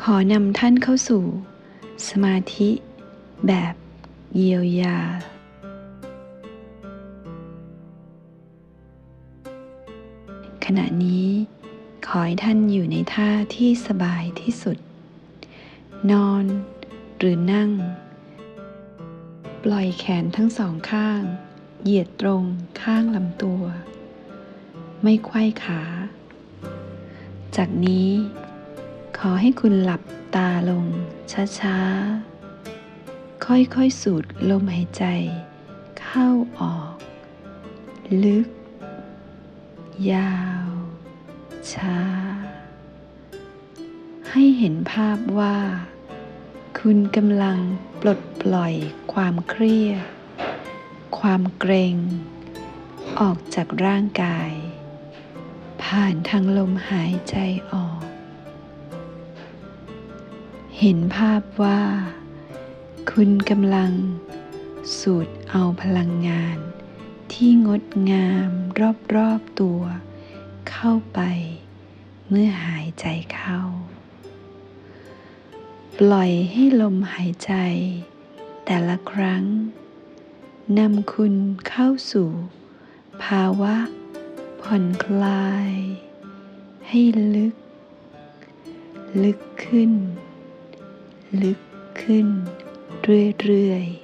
ขอนำท่านเข้าสู่ สมาธิแบบเยียวยา ขณะนี้ขอให้ท่านอยู่ในท่าที่สบายที่สุด นอนหรือนั่ง ปล่อยแขนทั้งสองข้าง เหยียดตรงข้างลำตัว ไม่ไขว้ขา จากนี้ อให้คุณหลับตาลง ช้าๆ ค่อยๆ สูดลมหายใจ เข้าออก ลึก ยาว ช้า ให้เห็นภาพว่า คุณกำลังปลดปล่อยความเครียด ความเกรง ออกจากร่างกาย ผ่านทางลมหายใจออก เห็นภาพว่า คุณกำลัง สูดเอาพลังงาน ที่งดงามรอบๆตัว เข้าไป เมื่อหายใจเข้า ปล่อยให้ลมหายใจ แต่ละครั้งนำคุณเข้าสู่ ภาวะ ผ่อนคลาย ให้ลึก ลึกขึ้น ลึกขึ้นเรื่อยๆ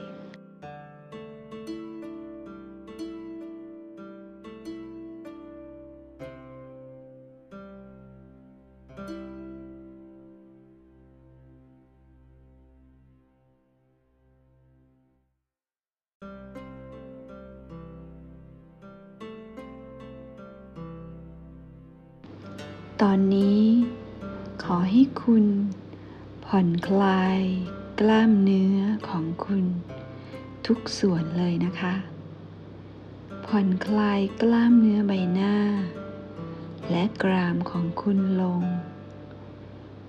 และกรามของคุณลง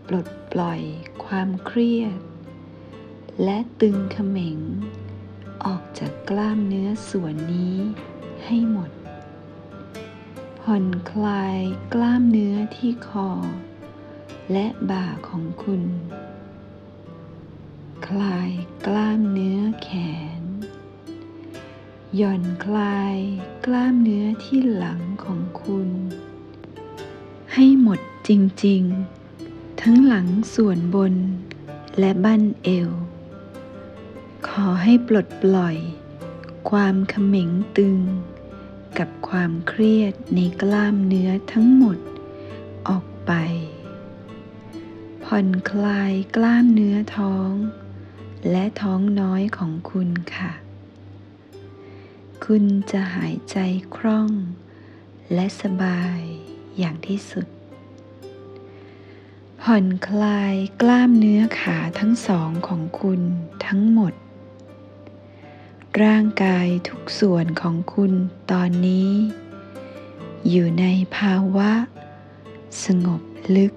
ปลดปล่อยความเครียด และตึงเขม็ง ออกจากกล้ามเนื้อส่วนนี้ให้หมด ผ่อนคลายกล้ามเนื้อที่คอ และบ่าของคุณ คลายกล้ามเนื้อแขน หย่อนคลายกล้ามเนื้อที่หลังของคุณ ให้หมดจริงๆ ทั้งหลังส่วนบนและบั้นเอว ขอให้ปลดปล่อย ความเขม็งตึง กับความเครียดในกล้ามเนื้อทั้งหมดออกไป ผ่อนคลายกล้ามเนื้อท้อง และท้องน้อยของคุณค่ะ คุณจะหายใจคล่อง และสบาย อย่างที่สุด ผ่อนคลายกล้ามเนื้อขาทั้งสองของคุณทั้งหมด ร่างกายทุกส่วนของคุณตอนนี้ อยู่ในภาวะ สงบลึก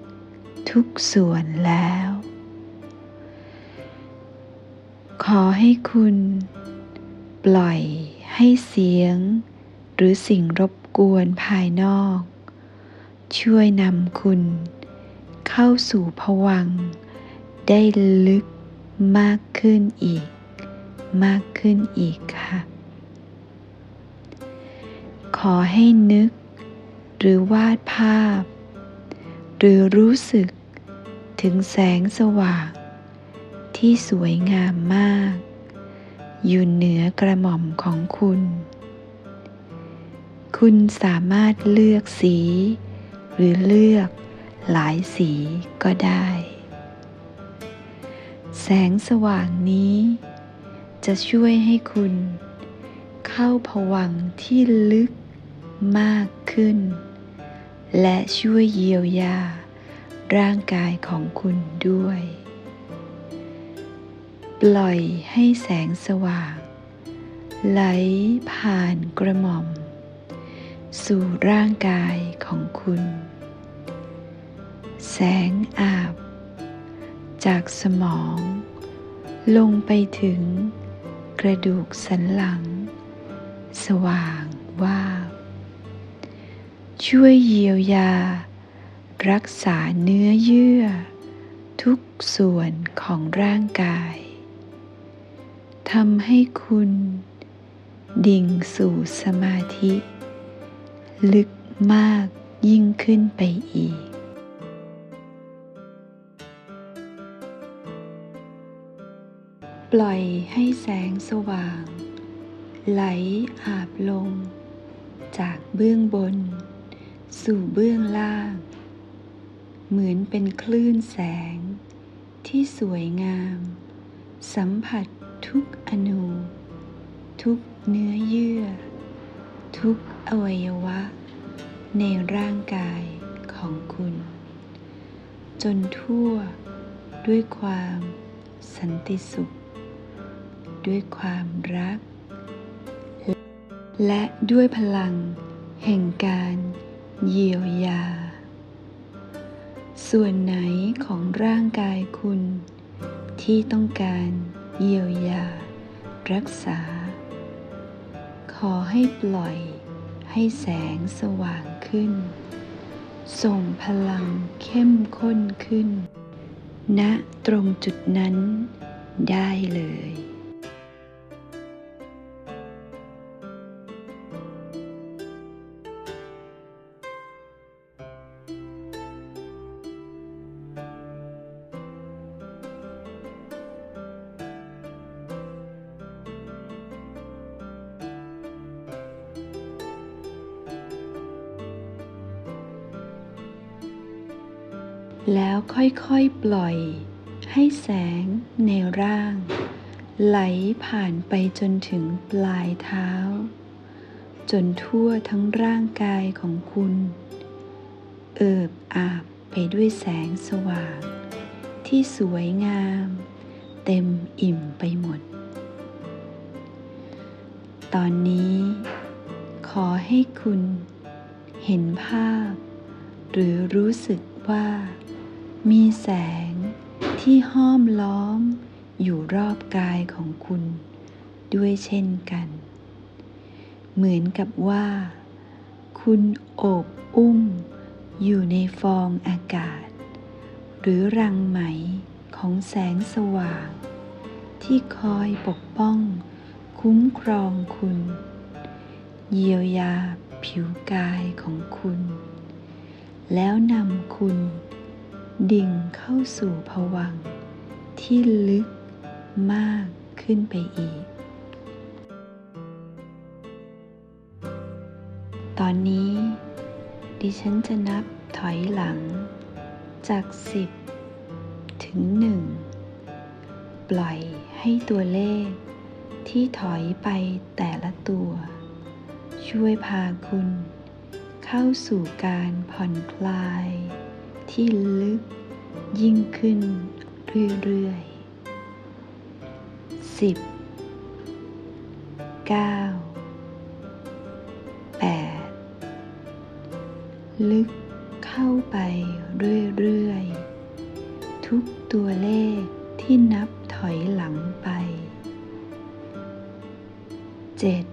ทุกส่วนแล้ว ขอให้คุณ ปล่อยให้เสียง หรือสิ่งรบกวนภายนอก ช่วยนำคุณ เข้าสู่ภวัง ได้ลึกมากขึ้นอีก มากขึ้นอีกค่ะ ขอให้นึก หรือวาดภาพ หรือรู้สึกถึงแสงสว่าง ที่สวยงามมาก อยู่เหนือกระหม่อมของคุณ คุณสามารถเลือกสี หรือเลือกหลายสีก็ได้ แสงสว่างนี้ จะช่วยให้คุณ เข้าผวังที่ลึกมากขึ้น และช่วยเยียวยา ร่างกายของคุณด้วย ปล่อยให้แสงสว่าง ไหลผ่านกระหม่อม สู่ร่างกายของคุณ แสงอาบ จากสมอง ลงไปถึงกระดูกสันหลัง สว่างว่า ช่วยเยียวยา รักษาเนื้อเยื่อ ทุกส่วนของร่างกายทำให้คุณ ดิ่งสู่สมาธิ ลึกมากยิ่งขึ้นไปอีก ปล่อยให้แสงสว่าง ไหลอาบลง จากเบื้องบน สู่เบื้องล่าง เหมือนเป็นคลื่นแสง ที่สวยงาม สัมผัสทุกอนู ทุกเนื้อเยื่อ ทุกอวัยวะ ในร่างกายของคุณ จนทั่วด้วยความสันติสุข ด้วยความรัก และด้วยพลังแห่งการเยียวยา ส่วนไหนของร่างกายคุณ ที่ต้องการเยียวยา รักษา อให้ปล่อย ให้แสงสว่างขึ้น ส่งพลังเข้มข้นขึ้นณตรงจุดนั้นได้เลย แล้วค่อยๆปล่อย ให้แสงในร่าง ไหลผ่านไปจนถึงปลายเท้า จนทั่วทั้งร่างกายของคุณ เอิบอาบไปด้วยแสงสว่าง ที่สวยงาม เต็มอิ่มไปหมด ตอนนี้ ขอให้คุณ เห็นภาพ หรือรู้สึกว่า มีแสงที่ห้อมล้อมอยู่รอบกายของคุณ ด้วยเช่นกัน เหมือนกับว่า คุณโอบอุ้มอยู่ในฟองอากาศ หรือรังไหมของแสงสว่าง ที่คอยปกป้อง คุ้มครองคุณ เยียวยาผิวกายของคุณ แล้วนำคุณ ดิ่งเข้าสู่ภวังค์ที่ลึกมากขึ้นไปอีก ตอนนี้ ดิฉันจะนับถอยหลัง จากสิบถึงหนึ่งปล่อยให้ตัวเลขที่ถอยไปแต่ละตัว ช่วยพาคุณเข้าสู่การผ่อนคลาย ที่ลึกยิ่งขึ้นเรื่อยๆสิบเก้าแปดลึกเข้าไปเรื่อยๆ ทุกตัวเลขที่นับถอยหลังไปเจ็ด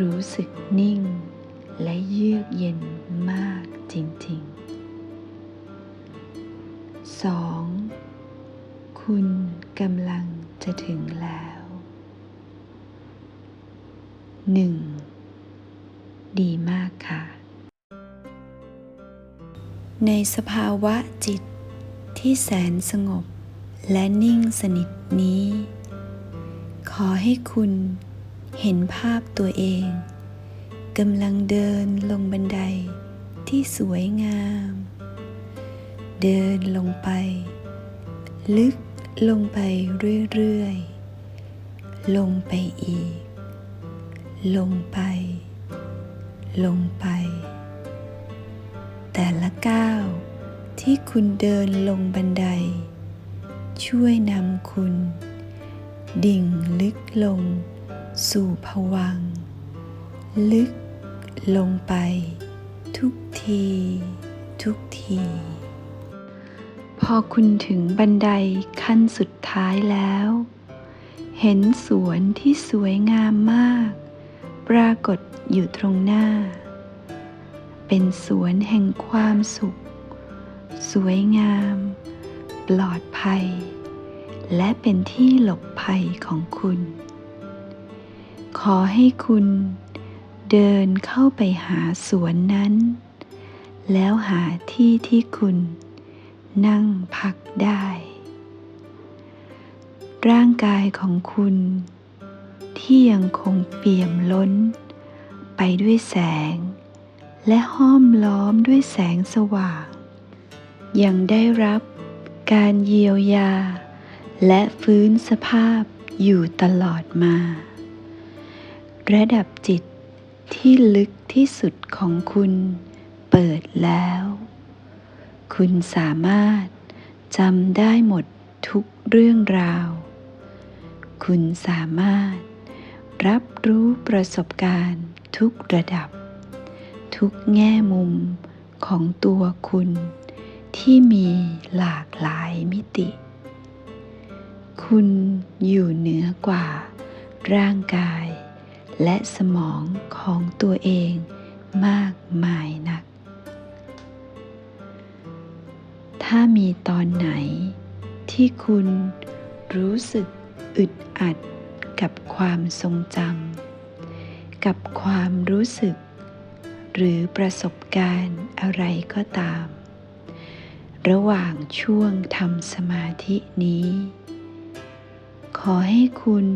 รู้สึกนิ่ง และเยือกเย็นมากจริงๆสองคุณกำลังจะถึงแล้วหนึ่งดีมากค่ะ ในสภาวะจิตที่แสนสงบและนิ่งสนิทนี้ ขอให้คุณ เห็นภาพตัวเองกำลังเดินลงบันไดที่สวยงาม เดินลงไป ลึกลงไปเรื่อยๆ ลงไปอีก ลงไป ลงไป แต่ละก้าวที่คุณเดินลงบันได ช่วยนำคุณ ดิ่งลึกลง สู่ผวัง ลึกลงไป ทุกที ทุกที พอคุณถึงบันไดขั้นสุดท้ายแล้ว เห็นสวนที่สวยงามมาก ปรากฏอยู่ตรงหน้า เป็นสวนแห่งความสุข สวยงาม ปลอดภัย และเป็นที่หลบภัยของคุณ ขอให้คุณเดินเข้าไปหาสวนนั้น แล้วหาที่ที่คุณนั่งพักได้ ร่างกายของคุณ ที่ยังคงเปี่ยมล้น ไปด้วยแสง และห้อมล้อมด้วยแสงสว่าง ยังได้รับการเยียวยา และฟื้นสภาพอยู่ตลอดมา ระดับจิตที่ลึกที่สุดของคุณเปิดแล้ว คุณสามารถจำได้หมดทุกเรื่องราว คุณสามารถรับรู้ประสบการณ์ทุกระดับ ทุกแง่มุมของตัวคุณ ที่มีหลากหลายมิติ คุณอยู่เหนือกว่าร่างกาย และสมองของตัวเองมากมายนัก ถ้ามีตอนไหนที่คุณรู้สึกอึดอัดกับความทรงจำกับความรู้สึก หรือประสบการณ์อะไรก็ตาม ระหว่างช่วงทำสมาธินี้ ขอให้คุณ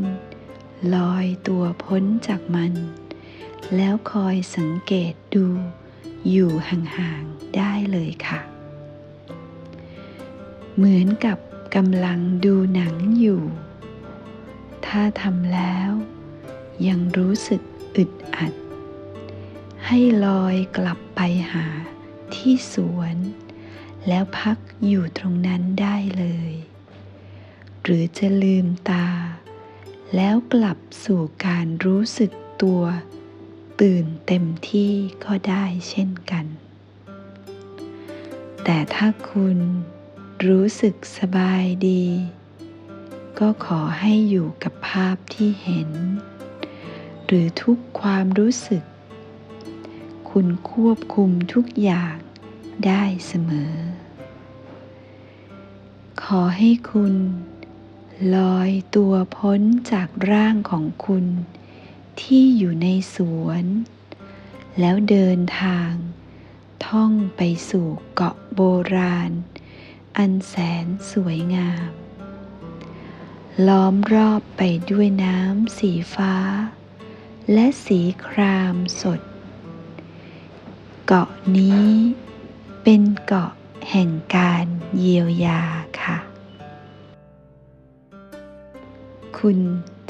ลอยตัวพ้นจากมัน แล้วคอยสังเกตดูอยู่ห่างๆได้เลยค่ะ เหมือนกับกำลังดูหนังอยู่ ถ้าทำแล้ว ยังรู้สึกอึดอัด ให้ลอยกลับไปหาที่สวน แล้วพักอยู่ตรงนั้นได้เลย หรือจะลืมตา แล้วกลับสู่การรู้สึกตัว ตื่นเต็มที่ก็ได้เช่นกัน แต่ถ้าคุณรู้สึกสบายดี ก็ขอให้อยู่กับภาพที่เห็น หรือทุกความรู้สึก คุณควบคุมทุกอย่างได้เสมอ ขอให้คุณ ลอยตัวพ้นจากร่างของคุณ ที่อยู่ในสวน แล้วเดินทาง ท่องไปสู่เกาะโบราณ อันแสนสวยงาม ล้อมรอบไปด้วยน้ำสีฟ้า และสีครามสด เกาะนี้เป็นเกาะแห่งการเยียวยาค่ะ คุณ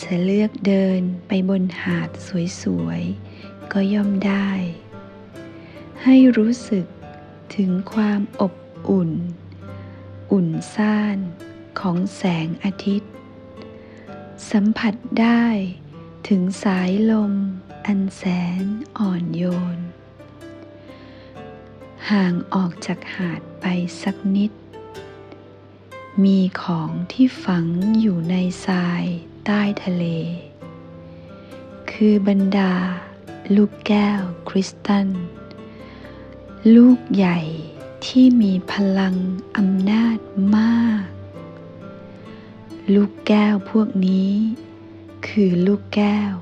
จะเลือกเดินไปบนหาดสวยๆ ก็ย่อมได้ ให้รู้สึกถึงความอบอุ่น อุ่นซ่านของแสงอาทิตย์ สัมผัสได้ถึงสายลมอันแสนอ่อนโยน ห่างออกจากหาดไปสักนิด มีของที่ฝังอยู่ในทรายใต้ทะเล คือบรรดา ลูกแก้วคริสตัล ลูกใหญ่ที่มีพลังอำนาจมาก ลูกแก้วพวกนี้ คือลูกแก้ว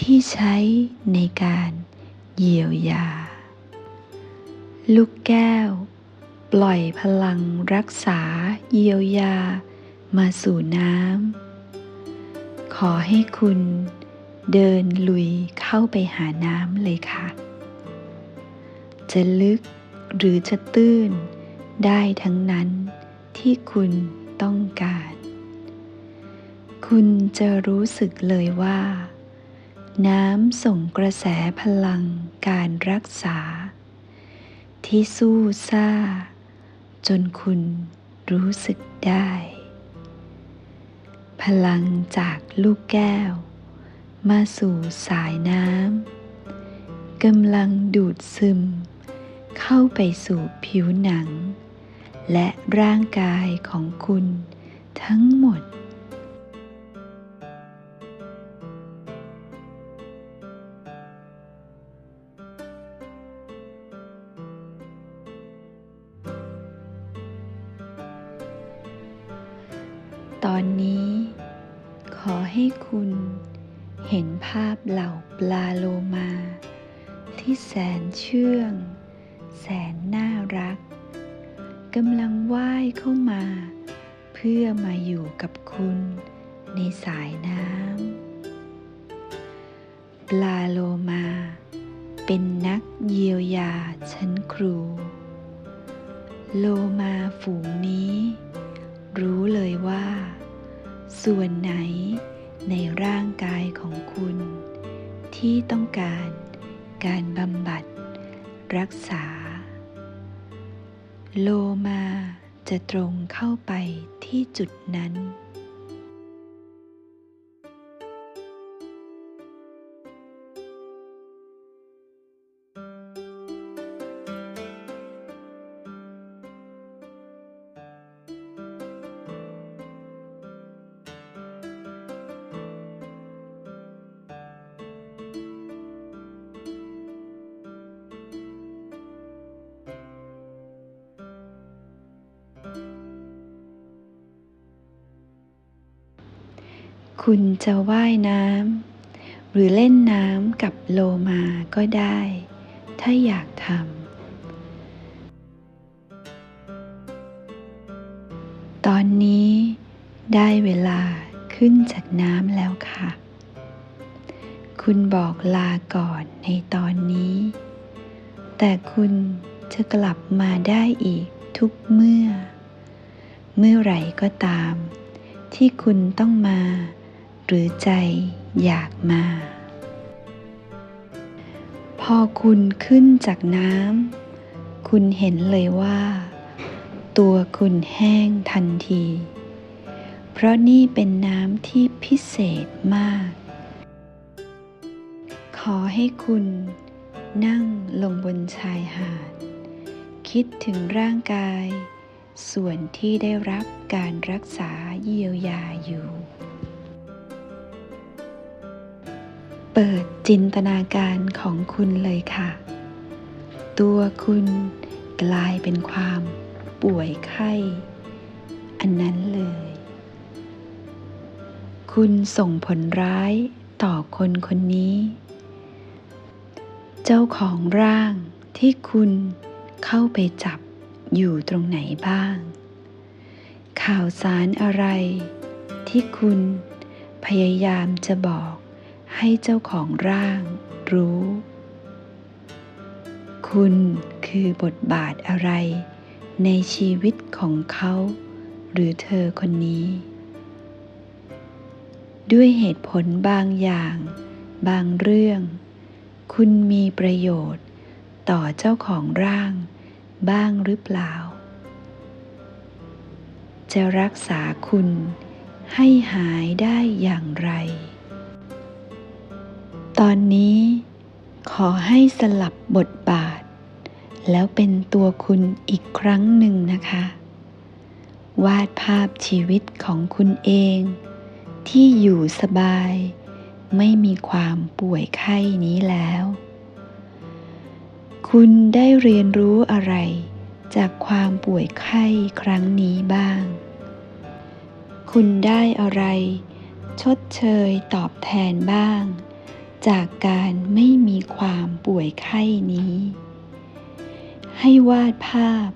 ที่ใช้ในการเยียวยา ลูกแก้ว ปล่อยพลังรักษาเยียวยา มาสู่น้ำ ขอให้คุณเดินลุยเข้าไปหาน้ำเลยค่ะ จะลึกหรือจะตื้นได้ทั้งนั้นที่คุณต้องการ คุณจะรู้สึกเลยว่า น้ำส่งกระแสพลังการรักษา ที่สู้ซ่า จนคุณรู้สึกได้ พลังจากลูกแก้ว มาสู่สายน้ำกำลังดูดซึม เข้าไปสู่ผิวหนัง และร่างกายของคุณทั้งหมด ตอนนี้ ขอให้คุณเห็นภาพเหล่าปลาโลมา ที่แสนเชื่อง แสนน่ารักกำลังว่ายเข้ามา เพื่อมาอยู่กับคุณในสายน้ำ ปลาโลมา เป็นนักเยียวยาชั้นครู โลมาฝูงนี้ รู้เลยว่า ส่วนไหนในร่างกายของคุณ ที่ต้องการการบำบัด รักษา โลมาจะตรงเข้าไปที่จุดนั้น คุณจะว่ายน้ำหรือเล่นน้ำกับโลมาก็ได้ ถ้าอยากทำตอนนี้ได้เวลาขึ้นจากน้ำแล้วค่ะ คุณบอกลาก่อนในตอนนี้ แต่คุณจะกลับมาได้อีกทุกเมื่อ เมื่อไหร่ก็ตามที่คุณต้องมา หรือใจอยากมา พอคุณขึ้นจากน้ำคุณเห็นเลยว่า ตัวคุณแห้งทันที เพราะนี่เป็นน้ำที่พิเศษมาก ขอให้คุณนั่งลงบนชายหาด คิดถึงร่างกาย ส่วนที่ได้รับการรักษาเยียวยาอยู่ เปิดจินตนาการของคุณเลยค่ะ ตัวคุณกลายเป็นความป่วยไข้ อันนั้นเลย คุณส่งผลร้ายต่อคนคนนี้ เจ้าของร่างที่คุณเข้าไปจับอยู่ตรงไหนบ้าง ข่าวสารอะไรที่คุณพยายามจะบอก ให้เจ้าของร่างรู้ คุณคือบทบาทอะไร ในชีวิตของเขา หรือเธอคนนี้ ด้วยเหตุผลบางอย่าง บางเรื่อง คุณมีประโยชน์ต่อเจ้าของร่างบ้างหรือเปล่า จะรักษาคุณให้หายได้อย่างไร ตอนนี้ขอให้สลับบทบาท แล้วเป็นตัวคุณอีกครั้งหนึ่งนะคะ วาดภาพชีวิตของคุณเอง ที่อยู่สบาย ไม่มีความป่วยไข้นี้แล้ว คุณได้เรียนรู้อะไร จากความป่วยไข้ครั้งนี้บ้าง คุณได้อะไร ชดเชยตอบแทนบ้าง จากการไม่มีความป่วยไข้นี้ ให้วาดภาพ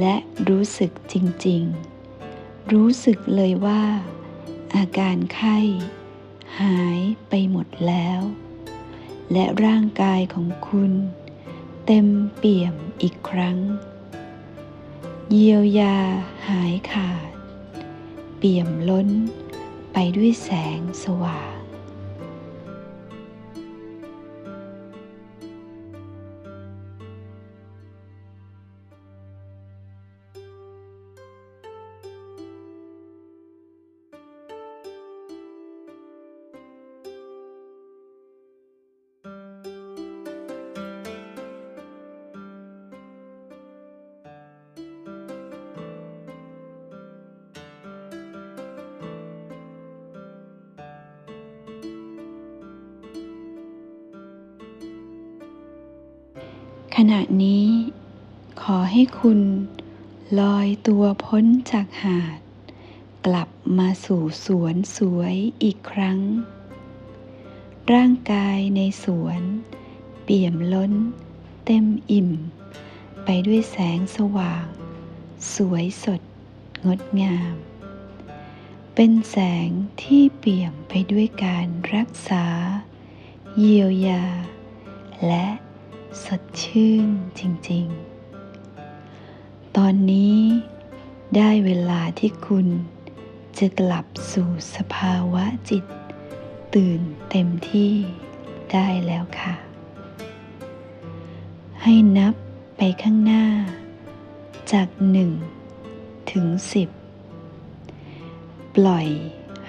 และรู้สึกจริงๆ รู้สึกเลยว่า อาการไข้ หายไปหมดแล้ว และร่างกายของคุณ เต็มเปี่ยมอีกครั้ง เยียวยาหายขาด เปี่ยมล้นไปด้วยแสงสว่าง ณะนี้ ขอให้คุณลอยตัวพ้นจากหาด กลับมาสู่สวนสวยอีกครั้ง ร่างกายในสวน เปี่ยมล้น เต็มอิ่ม ไปด้วยแสงสว่าง สวยสด งดงาม เป็นแสงที่เปี่ยมไปด้วยการรักษา เยียวยา และ สดชื่นจริงๆ ตอนนี้ได้เวลาที่คุณจะกลับสู่สภาวะจิต ตื่นเต็มที่ได้แล้วค่ะ ให้นับไปข้างหน้า จากหนึ่งถึงสิบปล่อย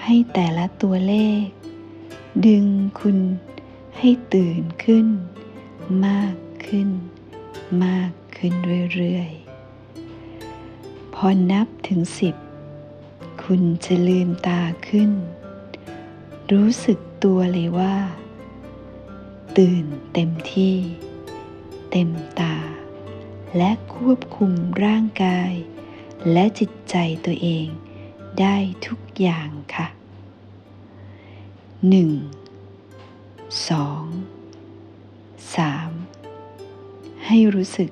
ให้แต่ละตัวเลข ดึงคุณให้ตื่นขึ้น มากขึ้น มากขึ้นเรื่อยๆ พอนับถึงสิบ คุณจะลืมตาขึ้น รู้สึกตัวเลยว่า ตื่นเต็มที่ เต็มตา และควบคุมร่างกาย และจิตใจตัวเองได้ทุกอย่างค่ะหนึ่ งสามให้รู้สึก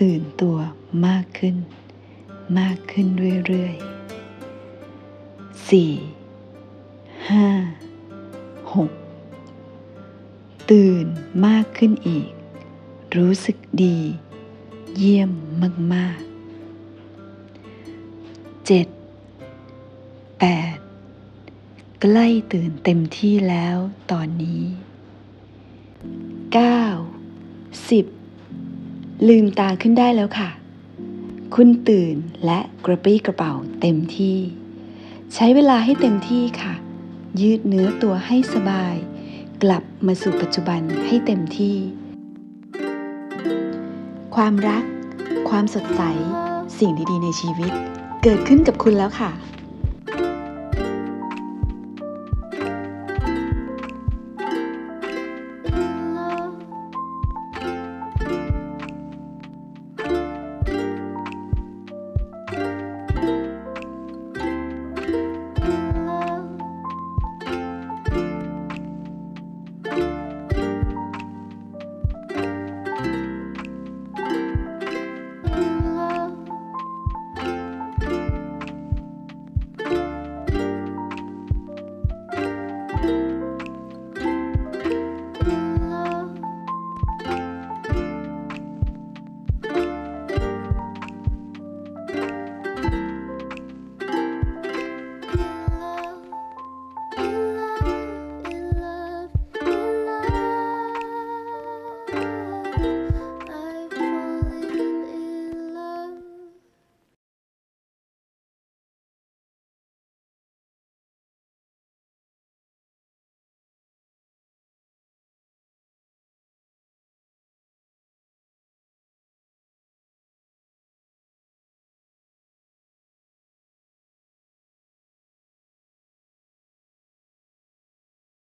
ตื่นตัวมากขึ้น มากขึ้นเรื่อยๆสี่ห้าหกตื่นมากขึ้นอีก รู้สึกดี เยี่ยมมากๆเจ็ดแปดใกล้ตื่นเต็มที่แล้วตอนนี้ 9 10 ลืมตาขึ้นได้แล้วค่ะ คุณตื่นและกระปี้กระเป๋าเต็มที่ ใช้เวลาให้เต็มที่ค่ะ ยืดเนื้อตัวให้สบาย กลับมาสู่ปัจจุบันให้เต็มที่ ความรัก ความสดใส สิ่งดีๆในชีวิต เกิดขึ้นกับคุณแล้วค่ะ